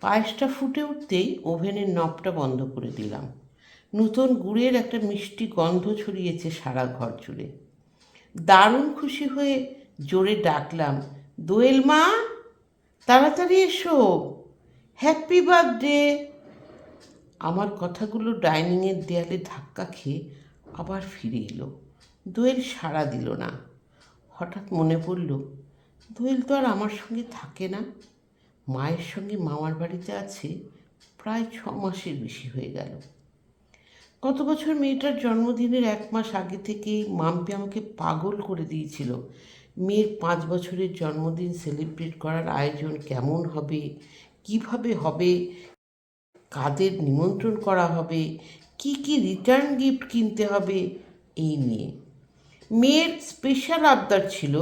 পায়েসটা ফুটে উঠতেই ওভেনের নবটা বন্ধ করে দিলাম। নূতন গুড়ের একটা মিষ্টি গন্ধ ছড়িয়েছে সারা ঘর জুড়ে। দারুণ খুশি হয়ে জোরে ডাকলাম, দোয়েল মা, তাড়াতাড়ি এসো, হ্যাপি বার্থডে। আমার কথাগুলো ডাইনিংয়ের দেয়ালে ধাক্কা খেয়ে আবার ফিরে এলো। দোয়েল সাড়া দিল না। হঠাৎ মনে পড়ল, দোয়েল তো আর আমার সঙ্গে থাকে না। মায়ের সঙ্গে মামার বাড়িতে আছে, প্রায় ছ মাসের বেশি হয়ে গেল। গত বছর মেয়েটার জন্মদিনের এক মাস আগে থেকেই মাম্পি আমাকে পাগল করে দিয়েছিল। মেয়ের পাঁচ বছরের জন্মদিন সেলিব্রেট করার আয়োজন কেমন হবে, কীভাবে হবে, কাদের নিমন্ত্রণ করা হবে, কি কি রিটার্ন গিফট কিনতে হবে, এই নিয়ে। মেয়ের স্পেশাল আবদার ছিল,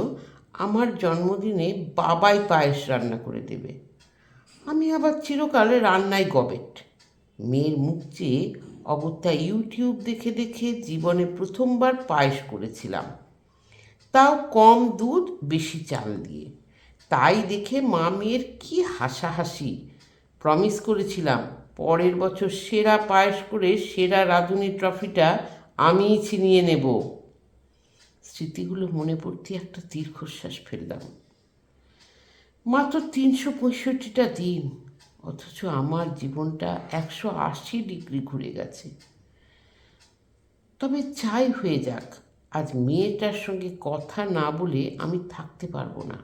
আমার জন্মদিনে বাবাই পায়েস রান্না করে দেবে। আমি আবার চিরকালে রান্নায় গবেট। মেয়ের মুখ চেয়ে অগত্যা ইউটিউব দেখে দেখে জীবনে প্রথমবার পায়েস করেছিলাম। তাও কম দুধ, বেশি চাল দিয়ে। তাই দেখে মা মেয়ের কী হাসাহাসি। প্রমিস করেছিলাম, পরের বছর সেরা পায়েস করে সেরা রাঁধুনি ট্রফিটা আমিই ছিনিয়ে নেব। স্মৃতিগুলো মনে পড়তে একটা দীর্ঘশ্বাস ফেললাম। মাত্র তিনশো পঁয়ষট্টিটা দিন, অথচ আমার জীবনটা একশো আশি ডিগ্রি ঘুরে গেছে। তবে চাই হয়ে যাক, আজ মেয়েটার সঙ্গে কথা না বলে আমি থাকতে পারব না।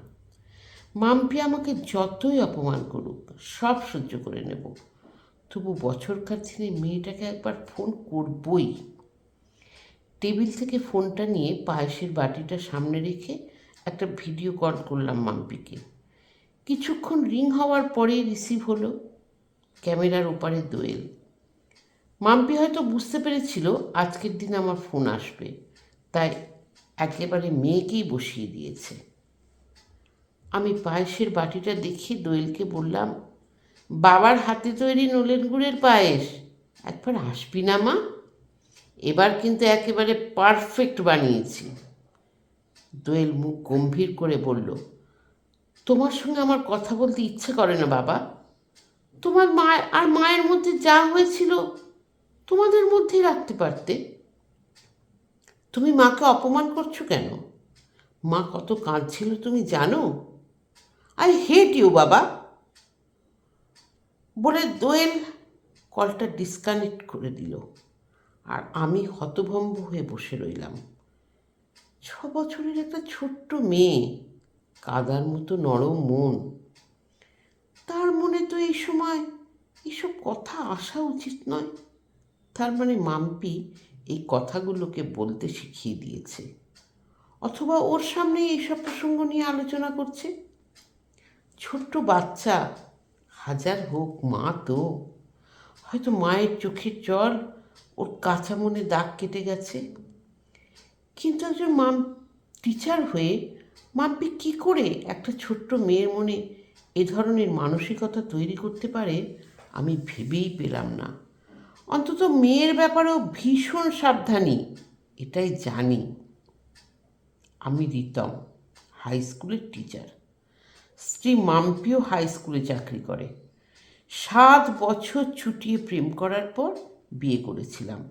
মাম্পি আমাকে যতই অপমান করুক, সব সহ্য করে নেব। তবু বছরকার দিনে মেয়েটাকে একবার ফোন করবই। টেবিল থেকে ফোনটা নিয়ে পায়েসের বাটিটা সামনে রেখে একটা ভিডিও কল করলাম মাম্পিকে। কিছুক্ষণ রিং হওয়ার পরে রিসিভ হলো ক্যামেরার ওপারে দোয়েল। মাম্পি হয়তো বুঝতে পেরেছিল আজকের দিন আমার ফোন আসবে, তাই একেবারে মেয়েকেই বসিয়ে দিয়েছে। আমি পায়েসের বাটিটা দেখি দোয়েলকে বললাম, বাবার হাতে তৈরি নলেন গুড়ের পায়েস, একবার আসবি না মা? এবার কিন্তু একেবারে পারফেক্ট বানিয়েছি। দোয়েল মুখ গম্ভীর করে বলল তোমার সঙ্গে আমার কথা বলতে ইচ্ছে করে না, বাবা। তোমার মা আর মায়ের মধ্যে যা হয়েছিল তোমাদের মধ্যেই রাখতে পারতে। তুমি মাকে অপমান করছ কেন? মা কত কাঁদছিল, তুমি জানো? আই হেট ইউ বাবা। বলে দোয়েল কলটা ডিসকানেক্ট করে দিল আর আমি হতভম্ব হয়ে বসে রইলাম। ছ বছরের একটা ছোট্ট মেয়ে কাদার মতো নরম মন। তার মনে তো এই সময় এসব কথা আসা উচিত নয়। তার মানে মাম্পি এই কথাগুলোকে বলতে শিখিয়ে দিয়েছে। অথবা ওর সামনে এইসব প্রসঙ্গ নিয়ে আলোচনা করছে। ছোট্ট বাচ্চা, হাজার হোক মা তো, হয়তো মায়ের চোখের জল ওর কাঁচা মনে দাগ কেটে গেছে। কিন্তু একজন মাম টিচার হয়ে মাম্পি কী করে? একটা ছোট্ট মেয়ের মনে এ ধরনের মানসিকতা তৈরি করতে পারে আমি ভেবেই পেলাম না। অন্তত মেয়ের ব্যাপারেও ভীষণ সাবধানী, এটাই জানি। আমি রিতম, হাই স্কুলের টিচার। স্ত্রী মাম্পিও হাই স্কুলে চাকরি করে। সাত বছর ছুটিয়ে প্রেম করার পর বিয়ে করেছিলাম।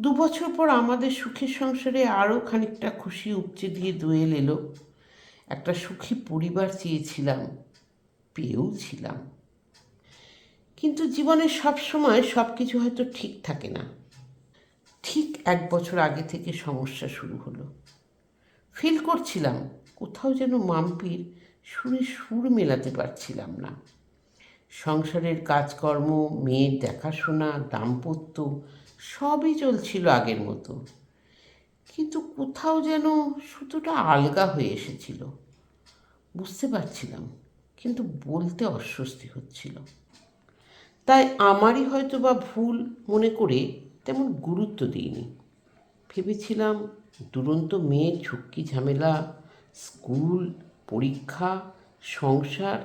দু বছর পর আমাদের সুখের সংসারে আরও খানিকটা খুশি উপচে দিয়ে দোয়েল এলো। একটা সুখী পরিবার চেয়েছিলাম, পেয়েও ছিলাম। কিন্তু জীবনে সব সময় সব কিছু হয়তো ঠিক থাকে না। ঠিক এক বছর আগে থেকে সমস্যা শুরু হলো। ফিল করছিলাম, কোথাও যেন মাম্পির সুরে সুর মেলাতে পারছিলাম না। সংসারের কাজকর্ম, মেয়ের দেখাশোনা, দাম্পত্য সবই চলছিল আগের মতো। কিন্তু কোথাও যেন সুতোটা আলগা হয়ে এসেছিল। বুঝতে পারছিলাম, কিন্তু বলতে অস্বস্তি হচ্ছিল। তাই আমারই হয়তো বা ভুল মনে করে তেমন গুরুত্ব দিইনি। ভেবেছিলাম দুরন্ত মেয়ের ঝুঁকি, ঝামেলা, স্কুল, পরীক্ষা, সংসার,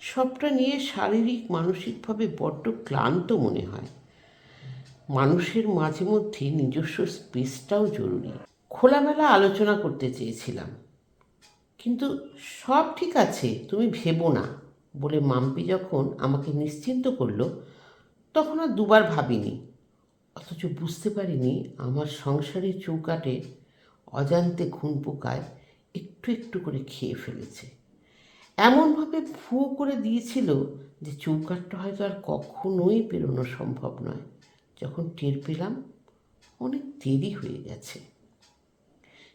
সবটা নিয়ে শারীরিক, মানসিকভাবে বড্ড ক্লান্ত মনে হয়। মানুষের মাঝে মধ্যে নিজস্ব স্পেসটাও জরুরি। খোলামেলা আলোচনা করতে চেয়েছিলাম। কিন্তু সব ঠিক আছে, তুমি ভেবো না বলে মাম্পি যখন আমাকে নিশ্চিন্ত করল, তখন আর দুবার ভাবিনি। অথচ বুঝতে পারিনি আমার সংসারের চৌকাটে অজান্তে ঘুন পোকায় একটু একটু করে খেয়ে ফেলেছে। এমনভাবে ফু করে দিয়েছিল যে চৌকাটটা হয়তো আর কখনোই পেরোনো সম্ভব নয়। যখন টের পেলাম, অনেক দেরি হয়ে গেছে।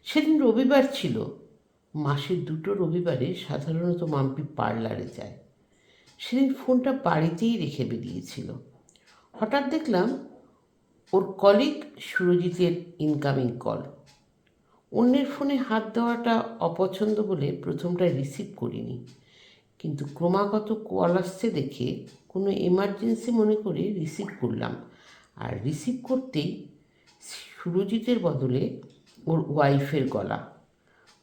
সেদিন রবিবার ছিল। মাসের দুটো রবিবারে সাধারণত মাম্পি পার্লারে যায়। সেদিন ফোনটা বাড়িতেই রেখে বেরিয়েছিল। হঠাৎ দেখলাম ওর কলিগ সুরজিতের ইনকামিং কল অন্যের ফোনে হাত দেওয়াটা অপছন্দ বলে প্রথমটা রিসিভ করিনি। কিন্তু ক্রমাগত কল আসছে দেখে কোনো এমার্জেন্সি মনে করে রিসিভ করলাম। আর রিসিভ করতেই সুরজিতের বদলে ওর ওয়াইফের গলা।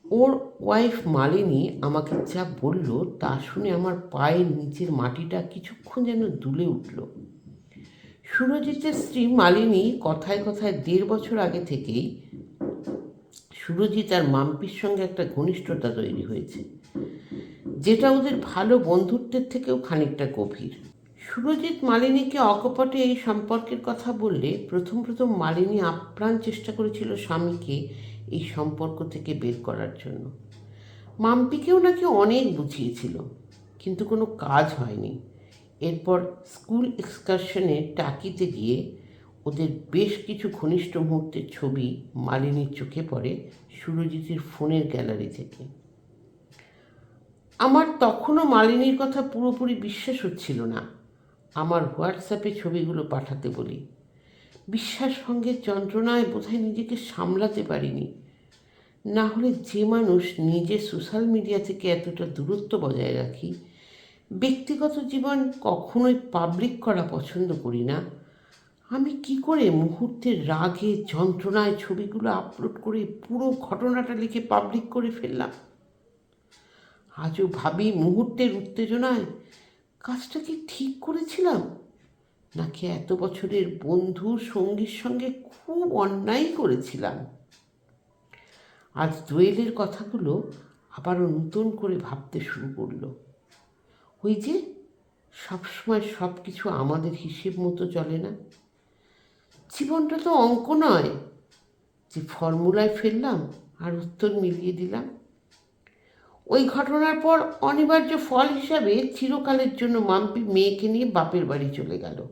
ওর ওয়াইফ মালিনী আমাকে যা বলল তা শুনে আমার পায়ের নিচের মাটিটা কিছুক্ষণ যেন দুলে উঠল। সুরজিতের স্ত্রী মালিনী কথায় কথায় দেড় বছর আগে থেকেই সুরজিৎ আর মাম্পির সঙ্গে একটা ঘনিষ্ঠতা তৈরি হয়েছে, যেটা ওদের ভালো বন্ধুত্বের থেকেও খানিকটা গভীর। সুরজিৎ মালিনীকে অকপটে এই সম্পর্কের কথা বললে প্রথম প্রথম মালিনী আপ্রাণ চেষ্টা করেছিল স্বামীকে এই সম্পর্ক থেকে বের করার জন্য। মাম্পিকেও নাকি অনেক বুঝিয়েছিল, কিন্তু কোনো কাজ হয়নি। এরপর স্কুল এক্সকারশনে টাকিতে গিয়ে ওদের বেশ কিছু ঘনিষ্ঠ মুহূর্তের ছবি মালিনীর চোখে পড়ে সুরজিতের ফোনের গ্যালারি থেকে। আমার তখনও মালিনীর কথা পুরোপুরি বিশ্বাস হচ্ছিল না। আমার হোয়াটসঅ্যাপে ছবিগুলো পাঠাতে বলি। বিশ্বাস সঙ্গে যন্ত্রণায় বোধহয় নিজেকে সামলাতে পারিনি। না হলে যে মানুষ নিজে সোশ্যাল মিডিয়া থেকে এতটা দূরত্ব বজায় রাখি, ব্যক্তিগত জীবন কখনোই পাবলিক করা পছন্দ করি না। আমি কি করে মুহূর্তের রাগে, যন্ত্রণায় ছবিগুলো আপলোড করে পুরো ঘটনাটা লিখে পাবলিক করে ফেললাম? আজও ভাবি মুহূর্তের উত্তেজনায় কাজটা কি ঠিক করেছিলাম? নাকি এত বছরের বন্ধু সঙ্গীর সঙ্গে খুব অন্যায় করেছিলাম? আজ দোয়েলের কথাগুলো আবারও নতুন করে ভাবতে শুরু করল। ওই যে সবসময় সব কিছু আমাদের হিসেব মতো চলে না। জীবনটা তো অঙ্ক নয়। যে ফর্মুলায় ফেললাম আর উত্তর মিলিয়ে দিলাম। ওই ঘটনার পর অনিবার্য ফল হিসাবে চিরকালের জন্য মাম্পি মেয়েকে নিয়ে বাপের বাড়ি চলে গেল।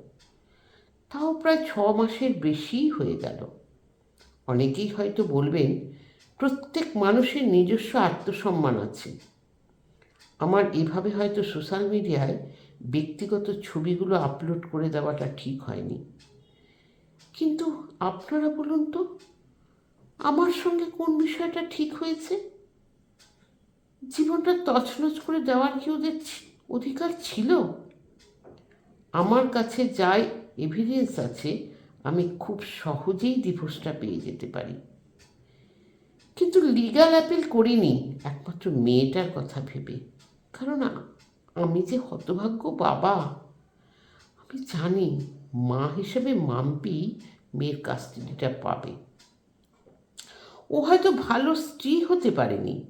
তাও প্রায় ছ মাসের বেশিই হয়ে গেল। অনেকেই হয়তো বলবেন, প্রত্যেক মানুষের নিজস্ব আত্মসম্মান আছে। আমার এভাবে হয়তো সোশ্যাল মিডিয়ায় ব্যক্তিগত ছবিগুলো আপলোড করে দেওয়াটা ঠিক হয়নি। কিন্তু আপনারা বলুন তো, আমার সঙ্গে কোন বিষয়টা ঠিক হয়েছে? জীবনটা তছনছ করে দেওয়ার কি ওদের অধিকার ছিল? আমার কাছে যাই এভিডেন্স আছে, আমি খুব সহজেই ডিভোর্সটা পেয়ে যেতে পারি। কিন্তু লিগাল অ্যাপিল করিনি, একমাত্র মেয়েটার কথা ভেবে। কারণ আমি যে হতভাগ্য বাবা, আমি জানি মা হিসেবে মাম্পি মেয়ের কাস্টাডিটা পাবে। ও হয়তো ভালো স্ত্রী হতে পারেনি।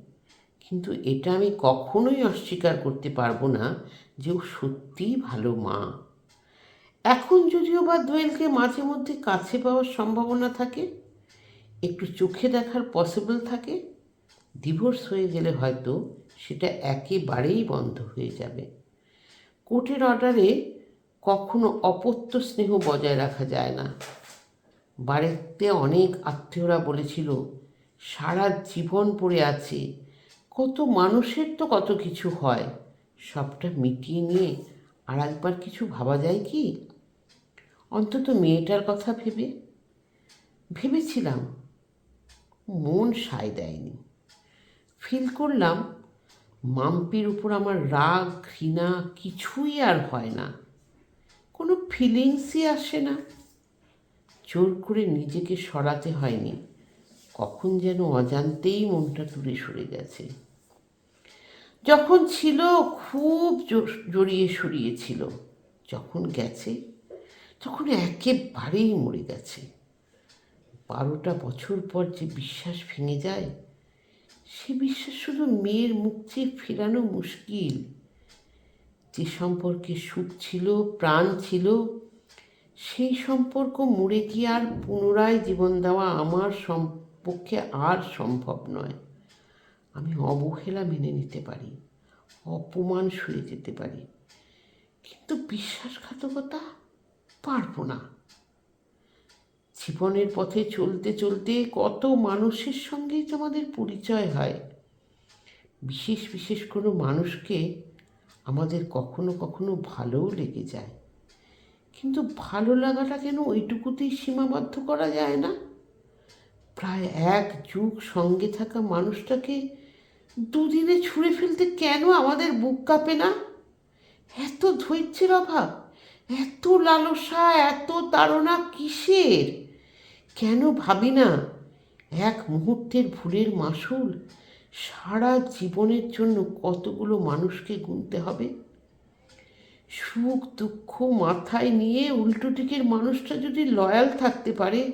কিন্তু এটা আমি কখনোই অস্বীকার করতে পারব না যে ও সত্যিই ভালো মা। এখন যদিও বা দোয়েলকে মাঝে মধ্যে কাছে পাওয়ার সম্ভাবনা থাকে, একটু চোখে দেখার পসিবল থাকে ডিভোর্স হয়ে গেলে হয়তো সেটা একেবারেই বন্ধ হয়ে যাবে। কোর্টের অর্ডারে কখনো অপত্য স্নেহ বজায় রাখা যায় না। বাড়িতে অনেক আত্মীয়রা বলেছিল, সারা জীবন পড়ে আছে কত মানুষের তো কত কিছু হয়। সবটা মিটিয়ে নিয়ে আর একবার কিছু ভাবা যায় কি? অন্তত মেয়েটার কথা ভেবে। ভেবেছিলাম মন সায় দেয়নি। ফিল করলাম মাম্পির উপর আমার রাগ, ঘৃণা কিছুই আর হয় না। কোনো ফিলিংসই আসে না। জোর করে নিজেকে সরাতে হয়নি। কখন যেন অজান্তেই মনটা দূরে সরে গেছে। যখন ছিল খুব জড়িয়ে সরিয়েছিল যখন গেছে, তখন একেবারেই মরে গেছে। বারোটা বছর পর যে বিশ্বাস ভেঙে যায়, সে বিশ্বাস শুধু মেয়ের মুখ চেয়ে ফেরানো মুশকিল। যে সম্পর্কে সুখ ছিল, প্রাণ ছিল, সেই সম্পর্ক মরে গিয়ে আর পুনরায় জীবন দেওয়া আমার সম- পক্ষে আর সম্ভব নয়। আমি অবহেলা মেনে নিতে পারি, অপমান সয়ে যেতে পারি, কিন্তু বিশ্বাসঘাতকতা পারব না। জীবনের পথে চলতে চলতে কত মানুষের সঙ্গেই তো আমাদের পরিচয় হয়। বিশেষ বিশেষ কোনো মানুষকে আমাদের কখনো কখনো ভালোও লেগে যায়, কিন্তু ভালো লাগাটা কেন ওইটুকুতেই সীমাবদ্ধ করা যায় না? প্রায় এক যুগ সঙ্গে থাকা মানুষটাকে দুদিনে ছুঁড়ে ফেলতে কেন আমাদের বুক কাঁপে না? এত ধৈর্যের অভাব, এত লালসা, এত তাড়না কিসের? কেন ভাবি না, এক মুহূর্তের ভুলের মাসুল, সারা জীবনের জন্য কতগুলো মানুষকে গুনতে হবে? সুখ, দুঃখ মাথায় নিয়ে উল্টো দিকের মানুষটা যদি লয়াল থাকতে পারে,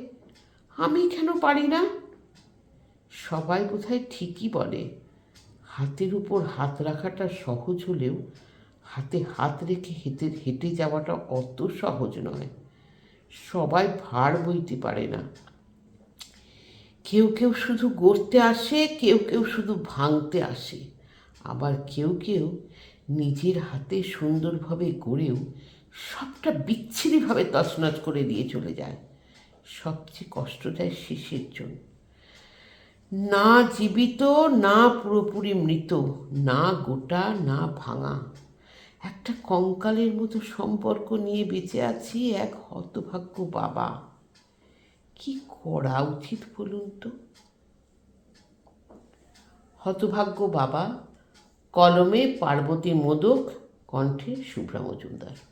আমি কেন পারি না? সবাই বোধহয় ঠিকই বলে। হাতের উপর হাত রাখাটা সহজ হলেও হাতে হাত রেখে হেঁটে হেঁটে যাওয়াটা অত সহজ নয়। সবাই ভার বইতে পারে না। কেউ কেউ শুধু গড়তে আসে, কেউ কেউ শুধু ভাঙতে আসে। আবার কেউ কেউ নিজের হাতে সুন্দরভাবে গড়েও সবটা বিচ্ছিরিভাবে তছনছ করে দিয়ে চলে যায়। সবচেয়ে কষ্ট দেয় শেষের জন্য। না জীবিত, না পুরোপুরি মৃত, না গোটা, না ভাঙা। একটা কঙ্কালের মতো সম্পর্ক নিয়ে বেঁচে আছি এক হতভাগ্য বাবা। কি করা উচিত বলুন তো? হতভাগ্য বাবা, কলমে পার্বতী মোদক, কণ্ঠে শুভ্রা মজুমদার।